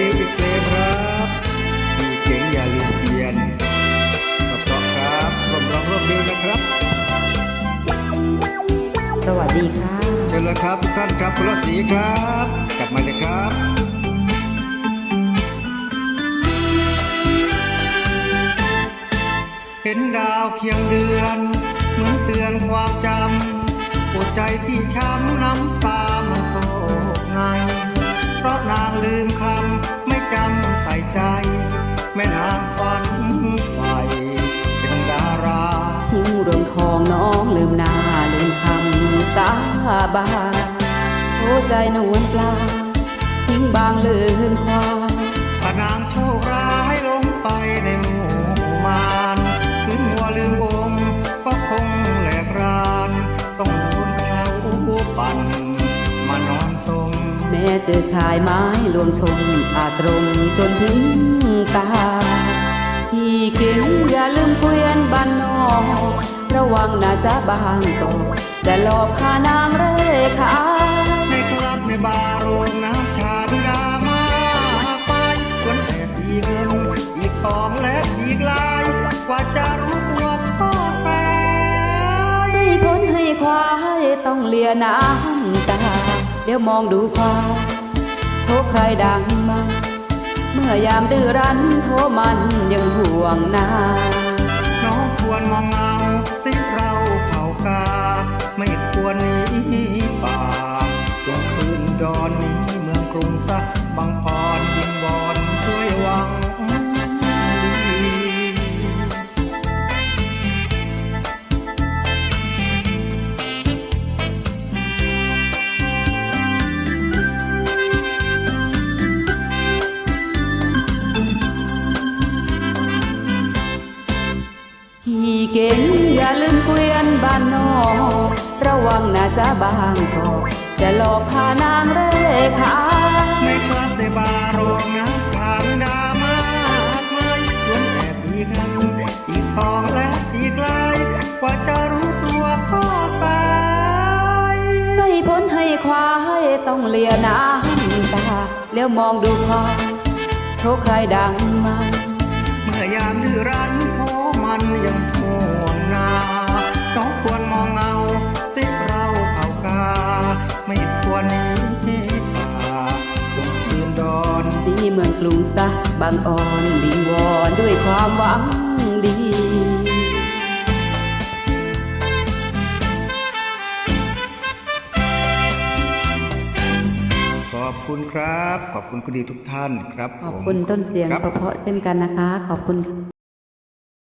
ดีอีกเพลงครับที่เก่งอย่าลืมเปลี่ยนขอบคุณครับร่วมร้องร่วมเดียวนะครับ สวัสดีค่ะเชิญเลยครับทุกท่านครับคุณละสีครับ กลับมาเลยครับเห็นดาวเคียงเดือน เหมือนเตือนความจำปวดใจพี่ช้ำน้ำตามันต ฝันใฝ่เป็นดาราหิ้วรวงทองน้องลืมหน้าลืมคำสาบานโอ้ใจนวลปลาทิ้งบางลืมความพนางโชคร้ายลงไปในหมู่มารถึงหัวลืมองก็คงแหลกราน ต้องโดนเขาปั่นมานอนสมแม้เจอชายไม้ลวงชมอาจตรงจนถึงตา วังนะจ๊ะบางกอกจะหลอกพานางเร่ขาในคลับในบาร์โรงน้ำชาดยามาไปจนแอบอีเงินอีกองและอีกลาย กว่าจะรู้ตัวก็สายให้พ้นให้ควายต้องเลียน้ำตา เดี๋ยวมองดูควายโทรใครดังมา เมื่อยามดื้อรั้นโทรมันยังห่วงนาน้องควรมองงา กรุงซะบางพรยิงวอนช่วยหวังดีพี่เก่งอย่าลืมเกวียนบ้านนอกระวังนะจ๊ะบางกอกจะหลอกพานา ต้องเลียน้ำตาเลี้ยวมองดูควาโทรใครดังมาเมื่อยามดื้อรั้นโทมันยังห่วงนาน้องควรมองเงาสิเราเผากา ไม่ควรนีป่าจงคืนดอนที่เมืองกรุงซะบางอ่อนวิงวอนด้วยความหวังดี คุณครับ ขอบคุณคุณดีทุกท่านครับขอบผมคุณต้นเสียงครับเพราะๆเช่นกันนะคะ ขอบคุณค่ะ